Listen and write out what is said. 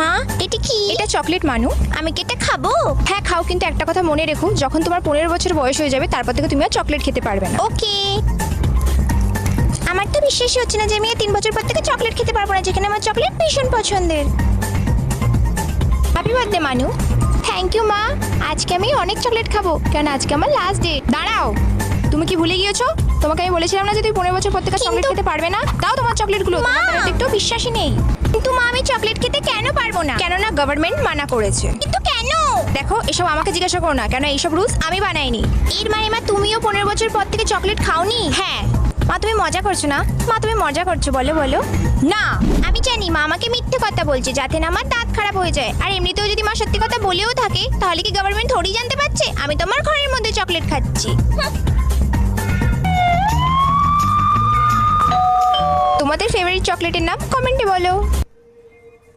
মা এটা কি? এটা চকলেট মানু। আমি কি এটা খাব? হ্যাঁ খাও কিন্তু একটা কথা মনে রেখো যখন তোমার পনেরো বছর বয়স হয়ে যাবে তারপর থেকে তুমি আর চকলেট খেতে পারবে না। ওকে। আমার তো বিশ্বাসই হচ্ছে না যে আমি তিন বছর পর থেকে চকলেট খেতে পারব না যেখানে আমার চকলেট ভীষণ পছন্দের। Happy birthday Manu. Thank you মা। আজকে আমি অনেক চকলেট খাব কারণ আজকে আমার লাস্ট ডেট দাঁড়াও। তুমি কি ভুলে গিয়েছো? তোমাকে আমি বলেছিলাম না যে তুমি পনেরো বছর পর থেকে চকলেট খেতে পারবে না? তোমার চকলেটগুলো! তোমার একটু বিশ্বাসই নেই। কিন্তু মা আমি চকলেট খেতে কেন পারব না? কেননা গভর্নমেন্ট মানা করেছে। কিন্তু কেন? দেখো এসব আমাকে জিজ্ঞাসা করো না কেন এইসব রুলস আমি বানাইনি। এর মানে মা তুমিও পনেরো বছর পর থেকে চকলেট খাওনি? হ্যাঁ। মা তুমি মজা করছ না? মা তুমি মজা করছ বলো বলো। না আমি জানি মা আমাকে মিথ্যে কথা বলছে যাতে না আমার দাঁত খারাপ হয়ে যায়। আর এমনিতেও যদি মা সত্যি কথা বলেও থাকে তাহলে কি গভর্নমেন্ট থোড়ি জানতে পারছে? আমি তোমার ঘরের মধ্যে চকলেট খাচ্ছি। তোমাদের ফেভারিট চকলেটের নাম কমেন্টে বলো